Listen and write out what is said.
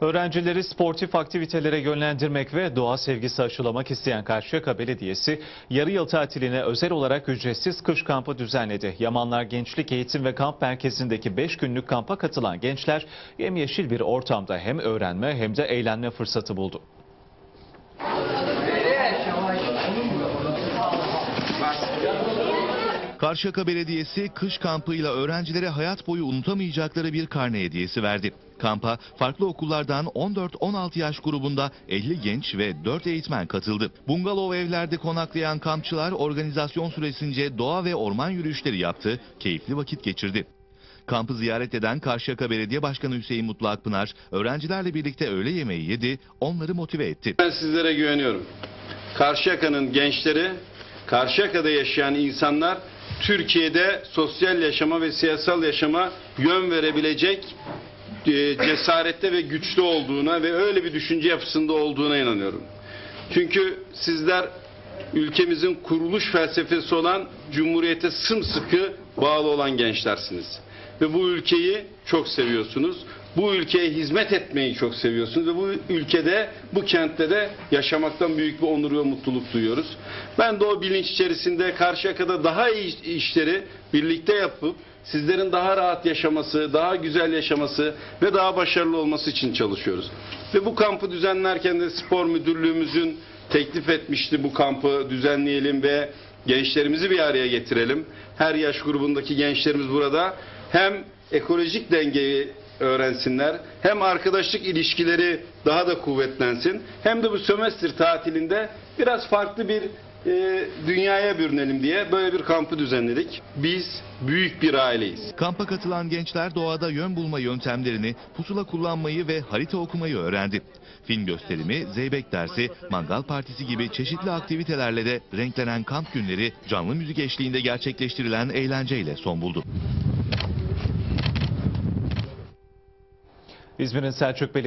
Öğrencileri sportif aktivitelere yönlendirmek ve doğa sevgisi aşılamak isteyen Karşıyaka Belediyesi yarı yıl tatiline özel olarak ücretsiz kış kampı düzenledi. Yamanlar Gençlik Eğitim ve Kamp Merkezi'ndeki 5 günlük kampa katılan gençler yemyeşil bir ortamda hem öğrenme hem de eğlenme fırsatı buldu. Karşıyaka Belediyesi kış kampıyla öğrencilere hayat boyu unutamayacakları bir karne hediyesi verdi. Kampa farklı okullardan 14-16 yaş grubunda 50 genç ve 4 eğitmen katıldı. Bungalov evlerde konaklayan kampçılar organizasyon süresince doğa ve orman yürüyüşleri yaptı, keyifli vakit geçirdi. Kampı ziyaret eden Karşıyaka Belediye Başkanı Hüseyin Mutlu Akpınar, öğrencilerle birlikte öğle yemeği yedi, onları motive etti. Ben sizlere güveniyorum. Karşıyaka'nın gençleri, Karşıyaka'da yaşayan insanlar Türkiye'de sosyal yaşama ve siyasal yaşama yön verebilecek cesarette ve güçlü olduğuna ve öyle bir düşünce yapısında olduğuna inanıyorum. Çünkü sizler ülkemizin kuruluş felsefesi olan Cumhuriyete sımsıkı bağlı olan gençlersiniz. Ve bu ülkeyi çok seviyorsunuz. Bu ülkeye hizmet etmeyi çok seviyorsunuz ve bu ülkede, bu kentte de yaşamaktan büyük bir onur ve mutluluk duyuyoruz. Ben de o bilinç içerisinde Karşıyaka'da daha iyi işleri birlikte yapıp sizlerin daha rahat yaşaması, daha güzel yaşaması ve daha başarılı olması için çalışıyoruz. Ve bu kampı düzenlerken de spor müdürlüğümüzün teklif etmişti bu kampı düzenleyelim ve gençlerimizi bir araya getirelim. Her yaş grubundaki gençlerimiz burada hem ekolojik dengeyi öğrensinler, hem arkadaşlık ilişkileri daha da kuvvetlensin, hem de bu sömestr tatilinde biraz farklı bir e, dünyaya bürünelim diye böyle bir kampı düzenledik. Biz büyük bir aileyiz. Kampa katılan gençler doğada yön bulma yöntemlerini, pusula kullanmayı ve harita okumayı öğrendi. Film gösterimi, zeybek dersi, mangal partisi gibi çeşitli aktivitelerle de renklenen kamp günleri canlı müzik eşliğinde gerçekleştirilen eğlenceyle son buldu. İzmir'in Selçuk Belediyesi